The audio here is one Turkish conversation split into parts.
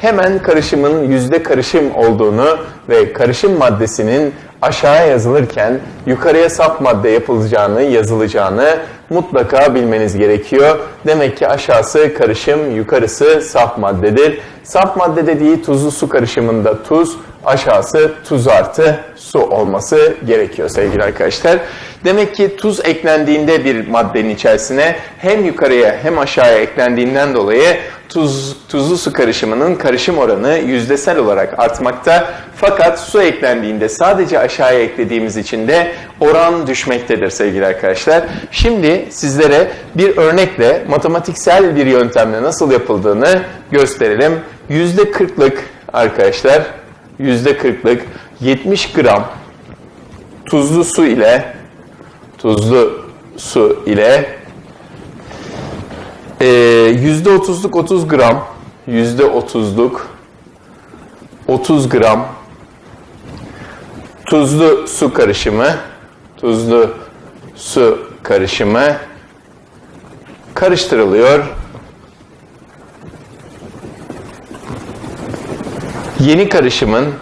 hemen karışımın yüzde karışım olduğunu ve karışım maddesinin aşağıya yazılırken yukarıya saf madde yapılacağını, yazılacağını mutlaka bilmeniz gerekiyor. Demek ki aşağısı karışım, yukarısı saf maddedir. Saf madde dediği tuzlu su karışımında tuz, aşağısı tuz artı su olması gerekiyor sevgili arkadaşlar. Demek ki tuz eklendiğinde bir maddenin içerisine hem yukarıya hem aşağıya eklendiğinden dolayı tuz, tuzlu su karışımının karışım oranı yüzdesel olarak artmakta. Fakat su eklendiğinde sadece aşağıya eklediğimiz için de oran düşmektedir sevgili arkadaşlar. Şimdi sizlere bir örnekle matematiksel bir yöntemle nasıl yapıldığını gösterelim. Yüzde kırklık arkadaşlar yüzde kırklık 70 gram tuzlu su ile tuzlu su ile e, yüzde otuzluk 30 gram yüzde otuzluk 30 gram tuzlu su karışımı tuzlu su karışımı karıştırılıyor. Yeni karışımın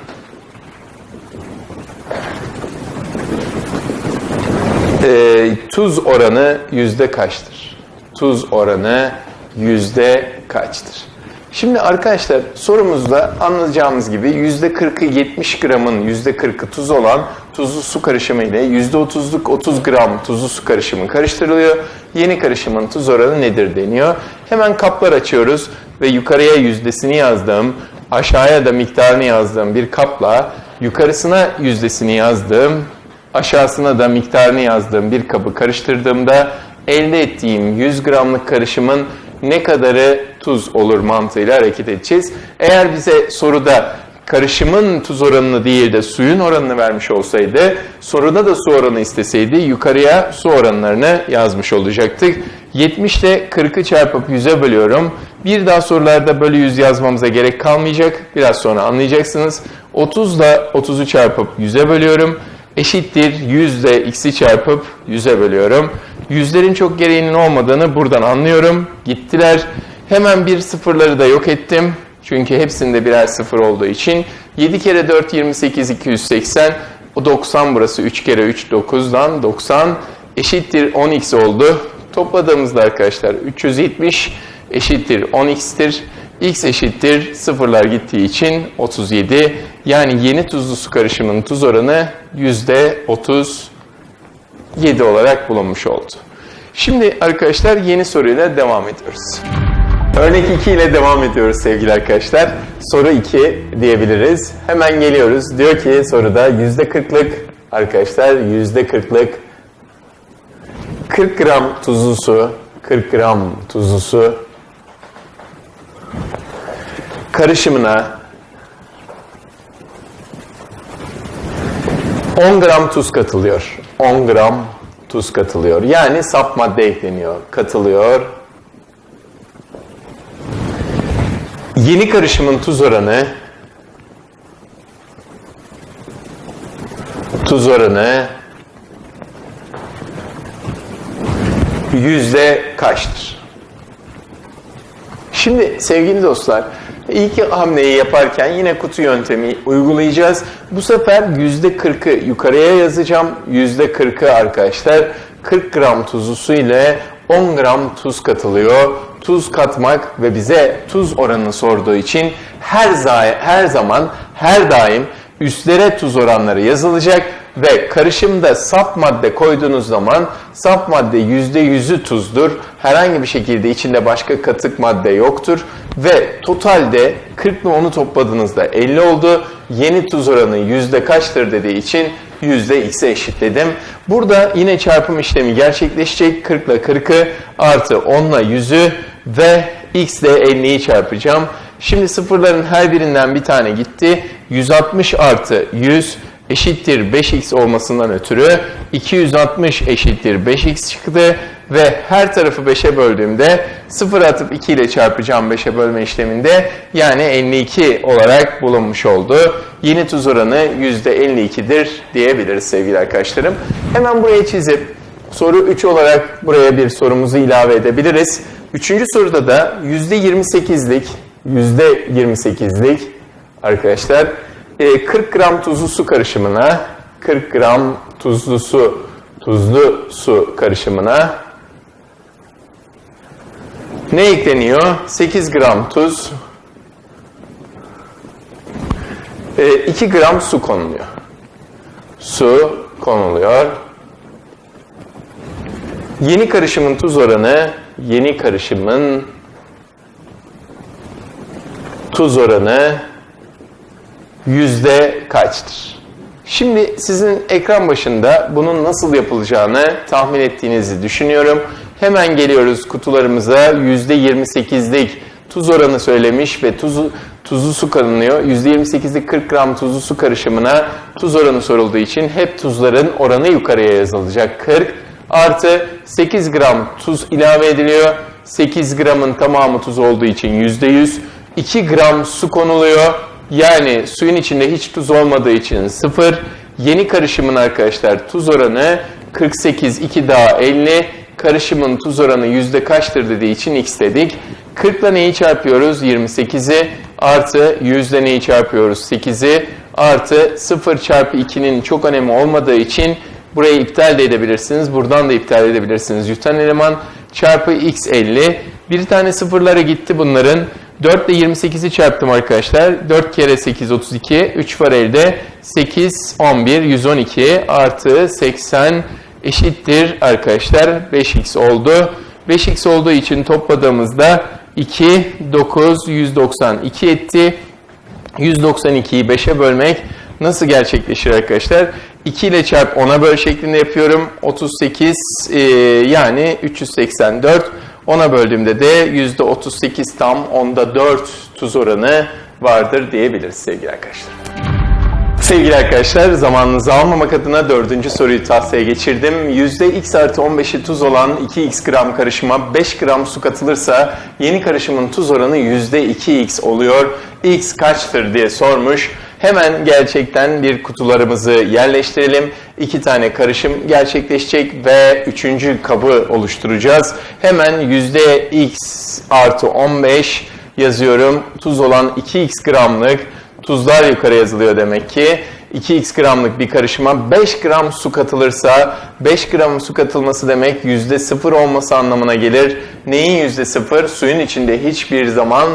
e, tuz oranı yüzde kaçtır? Tuz oranı yüzde kaçtır? Şimdi arkadaşlar sorumuzda anlayacağımız gibi yüzde 40'ı 70 gramın yüzde 40'ı tuz olan tuzlu su karışımı ile yüzde 30'luk 30 gram tuzlu su karışımı karıştırılıyor. Yeni karışımın tuz oranı nedir deniyor. Hemen kaplar açıyoruz ve yukarıya yüzdesini yazdığım, aşağıya da miktarını yazdığım bir kapla yukarısına yüzdesini yazdığım, aşağısına da miktarını yazdığım bir kabı karıştırdığımda elde ettiğim 100 gramlık karışımın ne kadarı tuz olur mantığıyla hareket edeceğiz. Eğer bize soruda karışımın tuz oranını değil de suyun oranını vermiş olsaydı, soruda da su oranı isteseydi yukarıya su oranlarını yazmış olacaktık. 70 ile 40'ı çarpıp 100'e bölüyorum. Bir daha sorularda bölü 100 yazmamıza gerek kalmayacak. Biraz sonra anlayacaksınız. 30 ile 30'u çarpıp 100'e bölüyorum. Eşittir 100 ile x'i çarpıp 100'e bölüyorum. Yüzlerin çok gereğinin olmadığını buradan anlıyorum. Gittiler. Hemen bir sıfırları da yok ettim. Çünkü hepsinde birer sıfır olduğu için. 7 kere 4 28 280. O 90 burası 3 kere 3 9'dan 90 eşittir 10x oldu. Topladığımızda arkadaşlar 370 eşittir 10x'tir. x eşittir sıfırlar gittiği için 37. Yani yeni tuzlu su karışımının tuz oranı %37 olarak bulunmuş oldu. Şimdi arkadaşlar yeni soruyla devam ediyoruz. Örnek 2 ile devam ediyoruz sevgili arkadaşlar. Soru 2 diyebiliriz. Hemen geliyoruz. Diyor ki soruda %40'lık arkadaşlar %40'lık 40 gram tuzlu su 40 gram tuzlu su karışımına 10 gram tuz katılıyor. 10 gram tuz katılıyor. Yani sap madde ekleniyor. Katılıyor. Yeni karışımın tuz oranı tuz oranı yüzde kaçtır? Şimdi sevgili dostlar ilk hamleyi yaparken yine kutu yöntemi uygulayacağız. Bu sefer yüzde kırkı yukarıya yazacağım. Yüzde kırkı arkadaşlar 40 gram tuzlu su ile 10 gram tuz katılıyor. Tuz katmak ve bize tuz oranını sorduğu için her, her zaman her daim üstlere tuz oranları yazılacak ve karışımda saf madde koyduğunuz zaman saf madde %100'ü tuzdur. Herhangi bir şekilde içinde başka katık madde yoktur. Ve totalde 40 ile 10'u topladığınızda 50 oldu. Yeni tuz oranı yüzde kaçtır dediği için yüzde x'e eşitledim. Burada yine çarpım işlemi gerçekleşecek. 40 ile 40'ı artı 10 ile 100'ü ve x ile 50'yi çarpacağım. Şimdi sıfırların her birinden bir tane gitti. 160 artı 100 eşittir 5x olmasından ötürü 260 eşittir 5x çıktı ve her tarafı 5'e böldüğümde 0 atıp 2 ile çarpacağım 5'e bölme işleminde yani 52 olarak bulunmuş oldu. Yeni tuz oranı %52'dir diyebiliriz sevgili arkadaşlarım. Hemen buraya çizip soru 3 olarak buraya bir sorumuzu ilave edebiliriz. Üçüncü soruda da %28'lik %28'lik arkadaşlar. E, 40 gram tuzlu su karışımına 40 gram tuzlu su tuzlu su karışımına ne ekleniyor? 8 gram tuz, e, 2 gram su konuluyor. Su konuluyor. Yeni karışımın tuz oranı, yeni karışımın tuz oranı yüzde kaçtır? Şimdi sizin ekran başında bunun nasıl yapılacağını tahmin ettiğinizi düşünüyorum. Hemen geliyoruz kutularımıza. Yüzde 28'lik tuz oranı söylemiş ve tuzu, tuzlu su karınıyor. %28'lik 40 gram tuzlu su karışımına tuz oranı sorulduğu için hep tuzların oranı yukarıya yazılacak. 40 artı 8 gram tuz ilave ediliyor. 8 gramın tamamı tuz olduğu için %100. 2 gram su konuluyor. Yani suyun içinde hiç tuz olmadığı için 0. Yeni karışımın arkadaşlar tuz oranı 48, 2 daha 50. Karışımın tuz oranı yüzde kaçtır dediği için x dedik. 40 ile neyi çarpıyoruz? 28'i artı 100 ile neyi çarpıyoruz? 8'i artı 0 çarpı 2'nin çok önemi olmadığı için burayı iptal de edebilirsiniz. Buradan da iptal edebilirsiniz. Yutan eleman çarpı x 50. Bir tane sıfırlara gitti bunların. 4 ile 28'i çarptım arkadaşlar. 4 kere 8 32. 3 var elde. 8 11 112 artı 80 eşittir arkadaşlar. 5x oldu. 5x olduğu için topladığımızda 2 9 192 etti. 192'yi 5'e bölmek nasıl gerçekleşir arkadaşlar? 2 ile çarp 10'a böl şeklinde yapıyorum. 38 e, yani 384. 10'a böldüğümde de %38 tam onda 4 tuz oranı vardır diyebiliriz sevgili arkadaşlar. Sevgili arkadaşlar zamanınızı almamak adına dördüncü soruyu tahsiye geçirdim. X artı 15'i tuz olan 2x gram karışıma 5 gram su katılırsa yeni karışımın tuz oranı yüzde 2x oluyor. x kaçtır diye sormuş. Hemen gerçekten bir kutularımızı yerleştirelim. İki tane karışım gerçekleşecek ve üçüncü kabı oluşturacağız. Hemen yüzde x artı 15 yazıyorum. Tuz olan 2x gramlık tuzlar yukarı yazılıyor demek ki. 2x gramlık bir karışıma 5 gram su katılırsa 5 gram su katılması demek %0 olması anlamına gelir. Neyin %0? Suyun içinde hiçbir zaman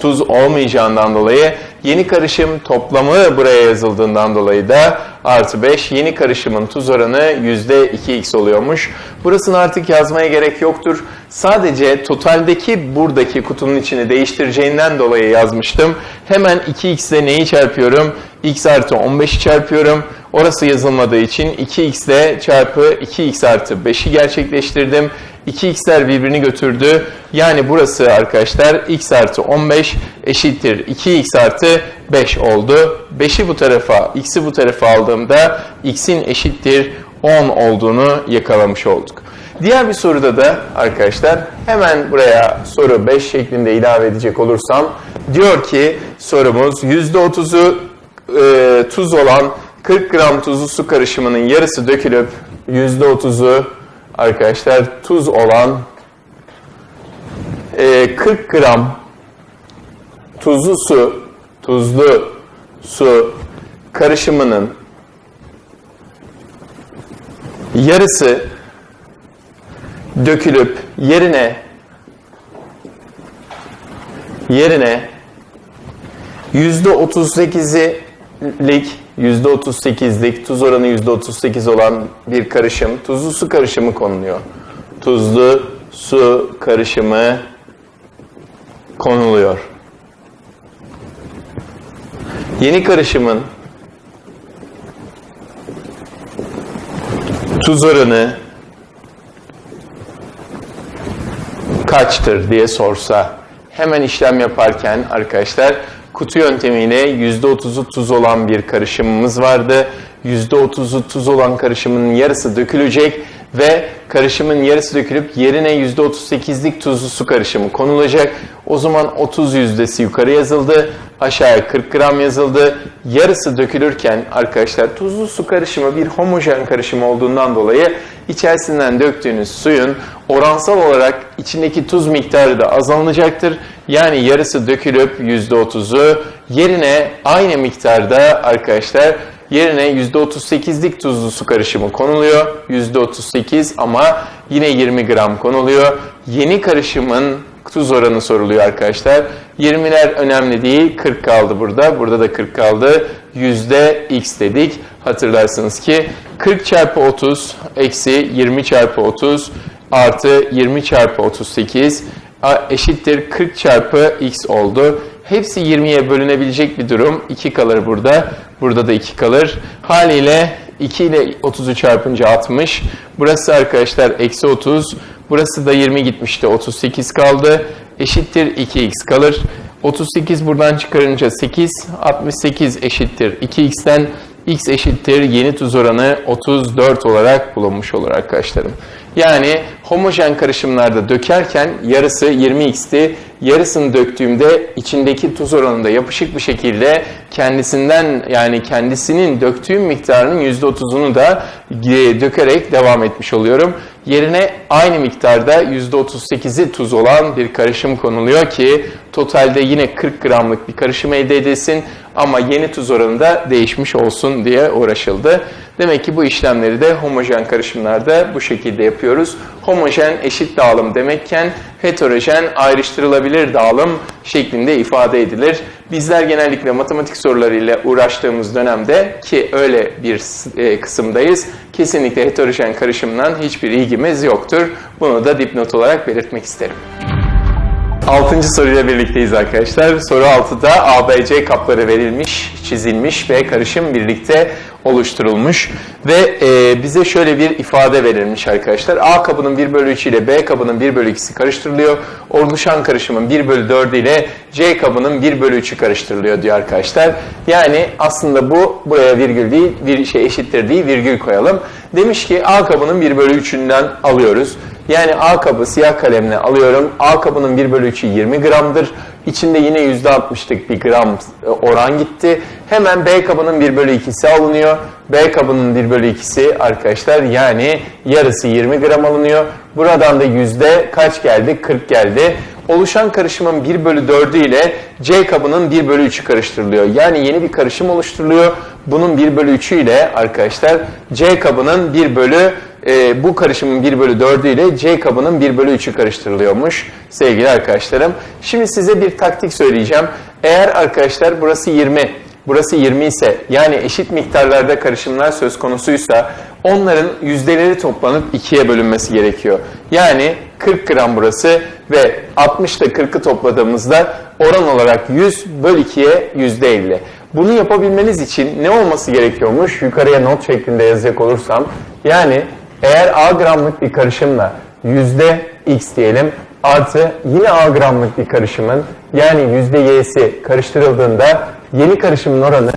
tuz olmayacağından dolayı yeni karışım toplamı buraya yazıldığından dolayı da artı 5 yeni karışımın tuz oranı %2x oluyormuş. Burasını artık yazmaya gerek yoktur. Sadece totaldeki buradaki kutunun içini değiştireceğinden dolayı yazmıştım. Hemen 2x ile neyi çarpıyorum? x artı 15'i çarpıyorum. Orası yazılmadığı için 2x ile çarpı 2x artı 5'i gerçekleştirdim. 2x'ler birbirini götürdü. Yani burası arkadaşlar x artı 15 eşittir 2x artı 5 oldu. 5'i bu tarafa, x'i bu tarafa aldığımda x'in eşittir 10 olduğunu yakalamış olduk. Diğer bir soruda da arkadaşlar hemen buraya soru 5 şeklinde ilave edecek olursam diyor ki sorumuz %30'u e, tuz olan 40 gram tuzlu su karışımının yarısı dökülüp %30'u arkadaşlar tuz olan e, 40 gram tuzlu su tuzlu su karışımının yarısı dökülüp yerine yerine yüzde 38'lik yüzde 38'lik tuz oranı yüzde 38 olan bir karışım tuzlu su karışımı konuluyor. Tuzlu su karışımı konuluyor. Yeni karışımın tuz oranı kaçtır diye sorsa hemen işlem yaparken arkadaşlar kutu yöntemiyle %30'u tuz olan bir karışımımız vardı. %30'u tuz olan karışımın yarısı dökülecek ve karışımın yarısı dökülüp yerine %38'lik tuzlu su karışımı konulacak. O zaman 30 yüzdesi yukarı yazıldı, aşağıya 40 gram yazıldı. Yarısı dökülürken arkadaşlar tuzlu su karışımı bir homojen karışım olduğundan dolayı içerisinden döktüğünüz suyun oransal olarak içindeki tuz miktarı da azalanacaktır. Yani yarısı dökülüp %30'u yerine aynı miktarda arkadaşlar yerine %38'lik tuzlu su karışımı konuluyor. %38 ama yine 20 gram konuluyor. Yeni karışımın tuz oranı soruluyor arkadaşlar. 20'ler önemli değil. 40 kaldı burada. Burada da 40 kaldı. Yüzde x dedik. Hatırlarsınız ki 40 çarpı 30 eksi 20 çarpı 30 artı 20 çarpı 38 eşittir 40 çarpı x oldu. Hepsi 20'ye bölünebilecek bir durum. 2 kalır burada. Burada da 2 kalır. Haliyle 2 ile 30'u çarpınca 60. Burası arkadaşlar eksi 30. Burası da 20 gitmişti. 38 kaldı. Eşittir 2x kalır. 38 buradan çıkarınca 8. 68 eşittir 2x'ten x eşittir yeni tuz oranı 34 olarak bulunmuş olur arkadaşlarım. Yani homojen karışımlarda dökerken yarısı 20x'ti. Yarısını döktüğümde içindeki tuz oranında yapışık bir şekilde kendisinden yani kendisinin döktüğüm miktarının %30'unu da dökerek devam etmiş oluyorum. Yerine aynı miktarda %38'i tuz olan bir karışım konuluyor ki totalde yine 40 gramlık bir karışım elde edilsin ama yeni tuz oranı da değişmiş olsun diye uğraşıldı. Demek ki bu işlemleri de homojen karışımlarda bu şekilde yapıyoruz. Homojen eşit dağılım demekken heterojen ayrıştırılabilir dağılım şeklinde ifade edilir. Bizler genellikle matematik sorularıyla uğraştığımız dönemde ki öyle bir e, kısımdayız. Kesinlikle heterojen karışımdan hiçbir ilgimiz yoktur. Bunu da dipnot olarak belirtmek isterim. Altıncı soruyla birlikteyiz arkadaşlar. Soru 6'da ABC kapları verilmiş, çizilmiş ve karışım birlikte oluşturulmuş. Ve e, bize şöyle bir ifade verilmiş arkadaşlar. A kabının 1 bölü 3 ile B kabının 1 bölü 2'si karıştırılıyor. Oluşan karışımın 1 bölü 4 ile C kabının 1 bölü 3'ü karıştırılıyor diyor arkadaşlar. Yani aslında bu buraya virgül değil, bir şey eşittir değil, virgül koyalım. Demiş ki A kabının 1 bölü 3'ünden alıyoruz. Yani A kabı siyah kalemle alıyorum. A kabının 1 bölü 3'ü 20 gramdır. İçinde yine %60'lık bir gram e, oran gitti. Hemen B kabının 1 bölü 2'si alınıyor. B kabının 1 bölü 2'si arkadaşlar yani yarısı 20 gram alınıyor. Buradan da yüzde kaç geldi? 40 geldi. Oluşan karışımın 1 bölü 4'ü ile C kabının 1 bölü 3'ü karıştırılıyor. Yani yeni bir karışım oluşturuluyor. Bunun 1 bölü 3'ü ile arkadaşlar C kabının 1 bölü e, bu karışımın 1 bölü 4'ü ile C kabının 1 bölü 3'ü karıştırılıyormuş sevgili arkadaşlarım. Şimdi size bir taktik söyleyeceğim. Eğer arkadaşlar burası 20, burası 20 ise yani eşit miktarlarda karışımlar söz konusuysa onların yüzdeleri toplanıp 2'ye bölünmesi gerekiyor. Yani 40 gram burası ve 60 ile 40'ı topladığımızda oran olarak 100 böl 2'ye %50. Bunu yapabilmeniz için ne olması gerekiyormuş? Yukarıya not şeklinde yazacak olursam. Yani eğer A gramlık bir karışımla yüzde X diyelim artı yine A gramlık bir karışımın yani yüzde Y'si karıştırıldığında yeni karışımın oranı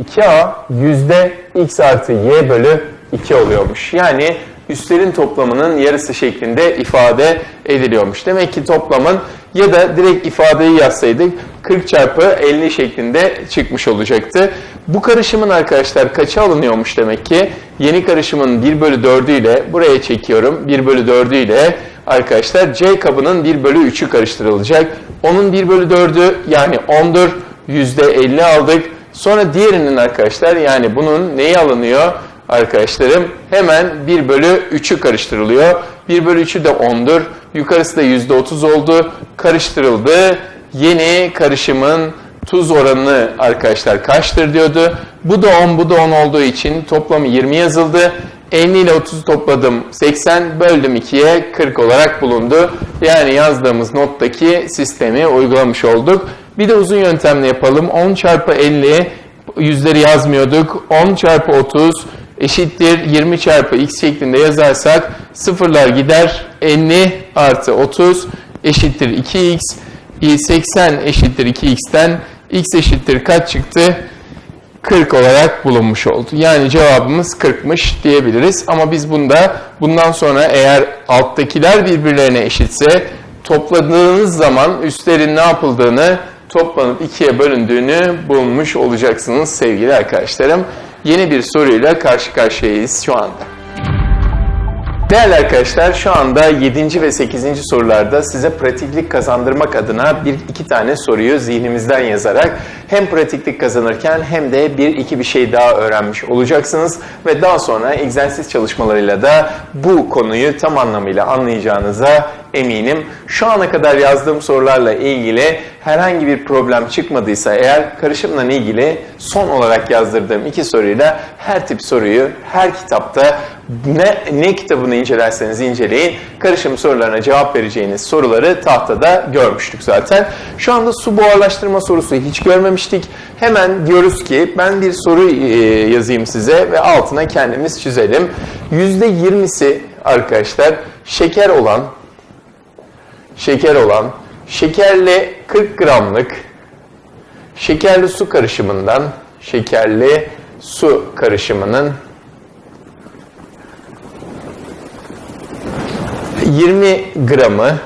2A yüzde X artı Y bölü 2 oluyormuş. Yani üstlerin toplamının yarısı şeklinde ifade ediliyormuş. Demek ki toplamın ya da direkt ifadeyi yazsaydık 40 çarpı 50 şeklinde çıkmış olacaktı. Bu karışımın arkadaşlar kaça alınıyormuş demek ki? Yeni karışımın 1 bölü 4'ü ile buraya çekiyorum. 1 bölü 4'ü ile arkadaşlar C kabının 1 bölü 3'ü karıştırılacak. Onun 1 bölü 4'ü yani 10'dur. %50 aldık. Sonra diğerinin arkadaşlar yani bunun neyi alınıyor? arkadaşlarım hemen 1 bölü 3'ü karıştırılıyor. 1 bölü 3'ü de 10'dur. Yukarısı da %30 oldu. Karıştırıldı. Yeni karışımın tuz oranı arkadaşlar kaçtır diyordu. Bu da 10, bu da 10 olduğu için toplamı 20 yazıldı. 50 ile 30'u topladım 80, böldüm 2'ye 40 olarak bulundu. Yani yazdığımız nottaki sistemi uygulamış olduk. Bir de uzun yöntemle yapalım. 10 çarpı 50 yüzleri yazmıyorduk. 10 çarpı 30 eşittir 20 çarpı x şeklinde yazarsak sıfırlar gider 50 artı 30 eşittir 2x 80 eşittir 2x'ten x eşittir kaç çıktı? 40 olarak bulunmuş oldu. Yani cevabımız 40'mış diyebiliriz. Ama biz bunda bundan sonra eğer alttakiler birbirlerine eşitse topladığınız zaman üstlerin ne yapıldığını toplanıp ikiye bölündüğünü bulmuş olacaksınız sevgili arkadaşlarım. Yeni bir soruyla karşı karşıyayız şu anda. Değerli arkadaşlar şu anda 7. ve 8. sorularda size pratiklik kazandırmak adına bir iki tane soruyu zihnimizden yazarak hem pratiklik kazanırken hem de bir iki bir şey daha öğrenmiş olacaksınız ve daha sonra egzersiz çalışmalarıyla da bu konuyu tam anlamıyla anlayacağınıza eminim. Şu ana kadar yazdığım sorularla ilgili herhangi bir problem çıkmadıysa eğer karışımla ilgili son olarak yazdırdığım iki soruyla her tip soruyu her kitapta ne, ne kitabını incelerseniz inceleyin karışım sorularına cevap vereceğiniz soruları tahtada görmüştük zaten. Şu anda su buharlaştırma sorusu hiç görmemiştik. Hemen diyoruz ki ben bir soru e, yazayım size ve altına kendimiz çizelim. %20'si arkadaşlar şeker olan şeker olan şekerli 40 gramlık şekerli su karışımından şekerli su karışımının 20 gramı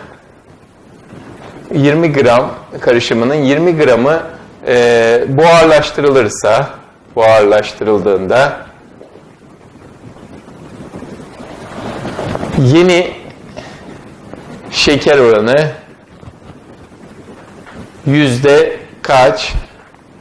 20 gram karışımının 20 gramı e, buharlaştırılırsa buharlaştırıldığında yeni şeker oranı yüzde kaç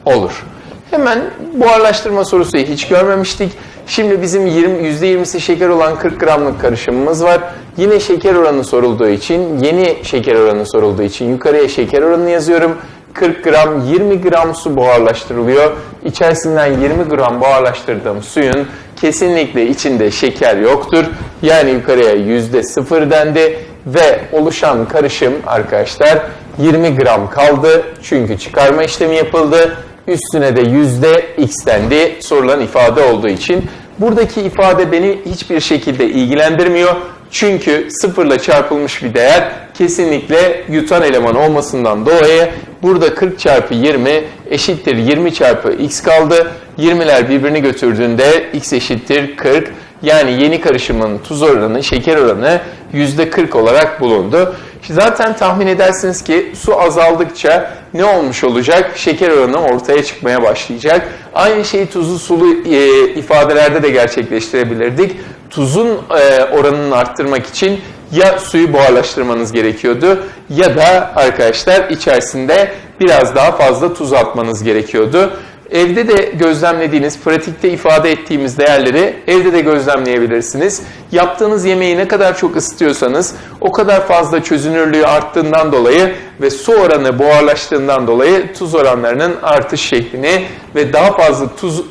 olur? Hemen buharlaştırma sorusu hiç görmemiştik. Şimdi bizim 20, %20'si şeker olan 40 gramlık karışımımız var. Yine şeker oranı sorulduğu için, yeni şeker oranı sorulduğu için yukarıya şeker oranını yazıyorum. 40 gram, 20 gram su buharlaştırılıyor. İçerisinden 20 gram buharlaştırdığım suyun kesinlikle içinde şeker yoktur. Yani yukarıya yüzde sıfır dendi ve oluşan karışım arkadaşlar 20 gram kaldı. Çünkü çıkarma işlemi yapıldı. Üstüne de yüzde x dendi sorulan ifade olduğu için. Buradaki ifade beni hiçbir şekilde ilgilendirmiyor. Çünkü sıfırla çarpılmış bir değer kesinlikle yutan eleman olmasından dolayı burada 40 çarpı 20 eşittir 20 çarpı x kaldı. 20'ler birbirini götürdüğünde x eşittir 40. Yani yeni karışımın tuz oranı, şeker oranı %40 olarak bulundu. Zaten tahmin edersiniz ki su azaldıkça ne olmuş olacak? Şeker oranı ortaya çıkmaya başlayacak. Aynı şeyi tuzlu sulu e, ifadelerde de gerçekleştirebilirdik. Tuzun e, oranını arttırmak için ya suyu buharlaştırmanız gerekiyordu ya da arkadaşlar içerisinde biraz daha fazla tuz atmanız gerekiyordu. Evde de gözlemlediğiniz, pratikte ifade ettiğimiz değerleri evde de gözlemleyebilirsiniz. Yaptığınız yemeği ne kadar çok ısıtıyorsanız o kadar fazla çözünürlüğü arttığından dolayı ve su oranı buharlaştığından dolayı tuz oranlarının artış şeklini ve daha fazla tuz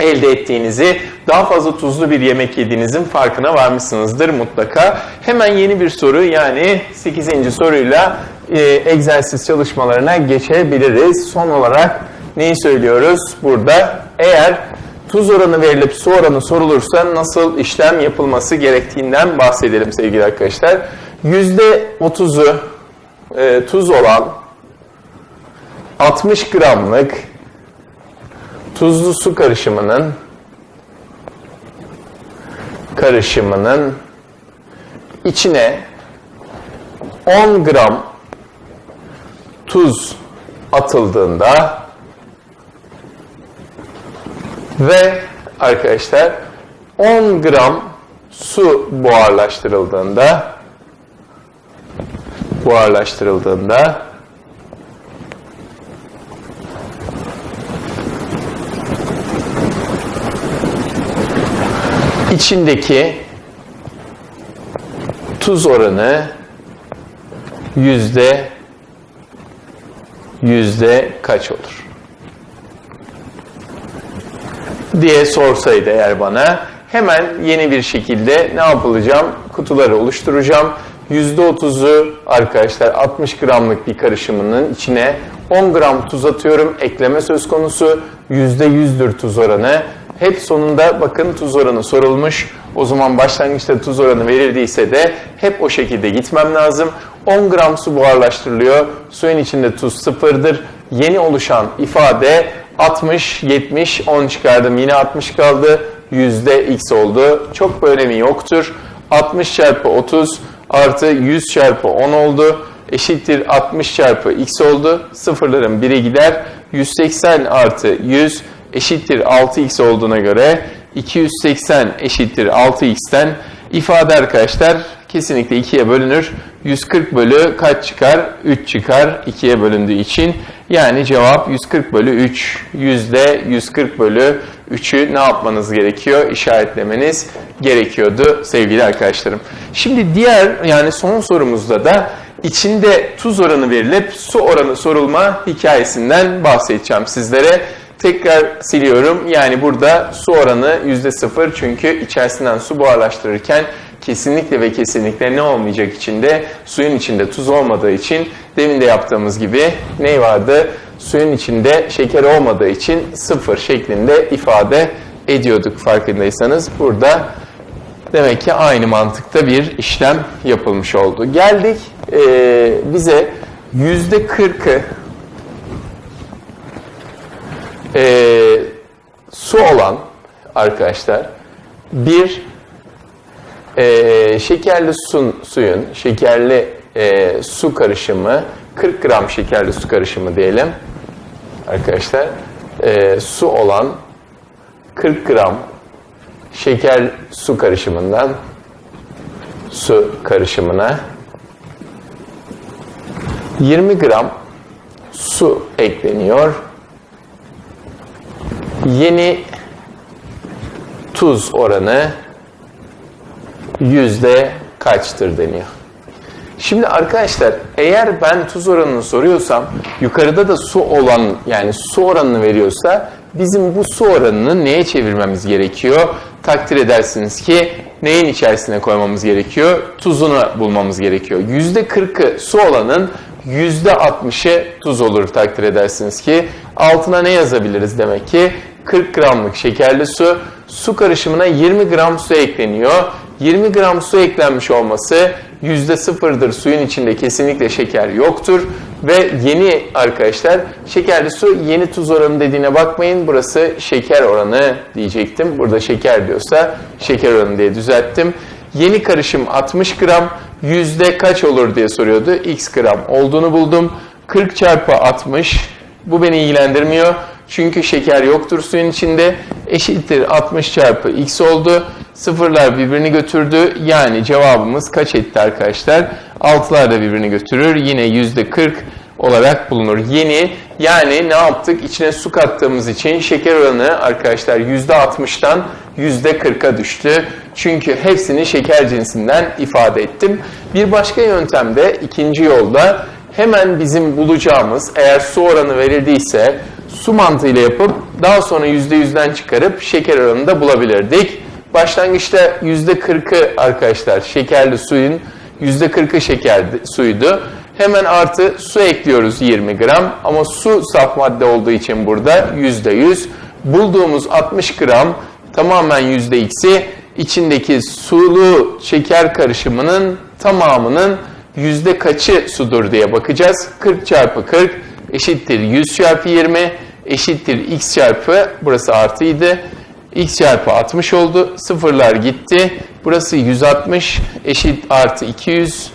elde ettiğinizi, daha fazla tuzlu bir yemek yediğinizin farkına varmışsınızdır mutlaka. Hemen yeni bir soru yani 8. soruyla e, egzersiz çalışmalarına geçebiliriz. Son olarak neyi söylüyoruz burada? Eğer tuz oranı verilip su oranı sorulursa nasıl işlem yapılması gerektiğinden bahsedelim sevgili arkadaşlar. %30'u e, tuz olan 60 gramlık tuzlu su karışımının karışımının içine 10 gram tuz atıldığında ve arkadaşlar 10 gram su buharlaştırıldığında buharlaştırıldığında içindeki tuz oranı yüzde yüzde kaç olur? Diye sorsaydı eğer bana hemen yeni bir şekilde ne yapılacağım? Kutuları oluşturacağım. %30'u arkadaşlar 60 gramlık bir karışımının içine 10 gram tuz atıyorum. Ekleme söz konusu. %100'dür tuz oranı. Hep sonunda bakın tuz oranı sorulmuş. O zaman başlangıçta tuz oranı verildiyse de hep o şekilde gitmem lazım. 10 gram su buharlaştırılıyor. Suyun içinde tuz sıfırdır. Yeni oluşan ifade 60, 70, 10 çıkardım. Yine 60 kaldı. Yüzde x oldu. Çok bir önemi yoktur. 60 çarpı 30 artı 100 çarpı 10 oldu. Eşittir 60 çarpı x oldu. Sıfırların biri gider. 180 artı 100 eşittir 6x olduğuna göre 280 eşittir 6x'ten ifade arkadaşlar kesinlikle 2'ye bölünür. 140 bölü kaç çıkar? 3 çıkar 2'ye bölündüğü için. Yani cevap 140 bölü 3. Yüzde 140 bölü 3'ü ne yapmanız gerekiyor? İşaretlemeniz gerekiyordu sevgili arkadaşlarım. Şimdi diğer yani son sorumuzda da içinde tuz oranı verilip su oranı sorulma hikayesinden bahsedeceğim sizlere. Tekrar siliyorum. Yani burada su oranı %0 çünkü içerisinden su buharlaştırırken kesinlikle ve kesinlikle ne olmayacak içinde? Suyun içinde tuz olmadığı için demin de yaptığımız gibi ne vardı? Suyun içinde şeker olmadığı için sıfır şeklinde ifade ediyorduk farkındaysanız. Burada demek ki aynı mantıkta bir işlem yapılmış oldu. Geldik eee, bize yüzde kırkı eee, su olan arkadaşlar bir eee, şekerli su, suyun şekerli eee, su karışımı 40 gram şekerli su karışımı diyelim arkadaşlar eee, su olan 40 gram şeker su karışımından su karışımına 20 gram su ekleniyor. Yeni tuz oranı yüzde kaçtır deniyor. Şimdi arkadaşlar eğer ben tuz oranını soruyorsam yukarıda da su olan yani su oranını veriyorsa bizim bu su oranını neye çevirmemiz gerekiyor? Takdir edersiniz ki neyin içerisine koymamız gerekiyor? Tuzunu bulmamız gerekiyor. %40'ı su olanın %60'ı tuz olur takdir edersiniz ki. Altına ne yazabiliriz demek ki? 40 gramlık şekerli su, su karışımına 20 gram su ekleniyor. 20 gram su eklenmiş olması yüzde sıfırdır. Suyun içinde kesinlikle şeker yoktur. Ve yeni arkadaşlar şekerli su yeni tuz oranı dediğine bakmayın. Burası şeker oranı diyecektim. Burada şeker diyorsa şeker oranı diye düzelttim. Yeni karışım 60 gram yüzde kaç olur diye soruyordu. X gram olduğunu buldum. 40 çarpı 60 bu beni ilgilendirmiyor. Çünkü şeker yoktur suyun içinde. Eşittir 60 çarpı x oldu. Sıfırlar birbirini götürdü. Yani cevabımız kaç etti arkadaşlar? Altılar da birbirini götürür. Yine %40 olarak bulunur. Yeni yani ne yaptık? İçine su kattığımız için şeker oranı arkadaşlar %60'dan %40'a düştü. Çünkü hepsini şeker cinsinden ifade ettim. Bir başka yöntemde ikinci yolda hemen bizim bulacağımız eğer su oranı verildiyse su mantığıyla yapıp daha sonra %100'den çıkarıp şeker oranını da bulabilirdik. Başlangıçta %40'ı arkadaşlar şekerli suyun %40'ı şeker suydu. Hemen artı su ekliyoruz 20 gram ama su saf madde olduğu için burada %100. Bulduğumuz 60 gram tamamen %x'i içindeki sulu şeker karışımının tamamının yüzde kaçı sudur diye bakacağız. 40 çarpı 40 eşittir 100 çarpı 20 eşittir x çarpı burası artıydı. X çarpı 60 oldu. Sıfırlar gitti. Burası 160 eşit artı 200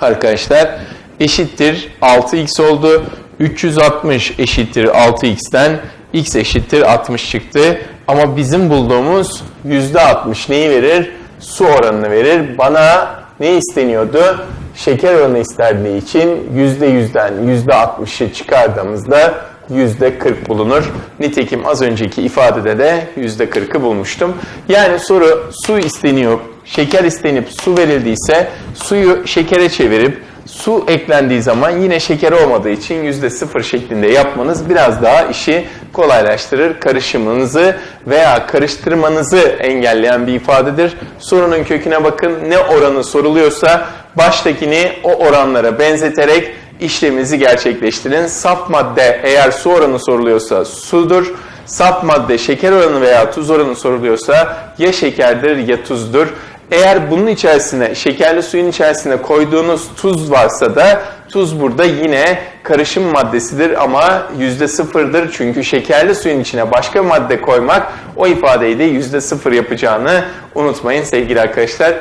arkadaşlar eşittir 6x oldu. 360 eşittir 6x'ten x eşittir 60 çıktı. Ama bizim bulduğumuz %60 neyi verir? Su oranını verir. Bana ne isteniyordu? Şeker oranı istendiği için %100'den %60'ı çıkardığımızda %40 bulunur. Nitekim az önceki ifadede de %40'ı bulmuştum. Yani soru su isteniyor, şeker istenip su verildiyse suyu şekere çevirip su eklendiği zaman yine şeker olmadığı için %0 şeklinde yapmanız biraz daha işi kolaylaştırır. Karışımınızı veya karıştırmanızı engelleyen bir ifadedir. Sorunun köküne bakın ne oranı soruluyorsa baştakini o oranlara benzeterek işleminizi gerçekleştirin. Saf madde eğer su oranı soruluyorsa sudur. Saf madde şeker oranı veya tuz oranı soruluyorsa ya şekerdir ya tuzdur. Eğer bunun içerisine şekerli suyun içerisine koyduğunuz tuz varsa da tuz burada yine karışım maddesidir ama yüzde sıfırdır. Çünkü şekerli suyun içine başka madde koymak o ifadeyi de yüzde sıfır yapacağını unutmayın sevgili arkadaşlar.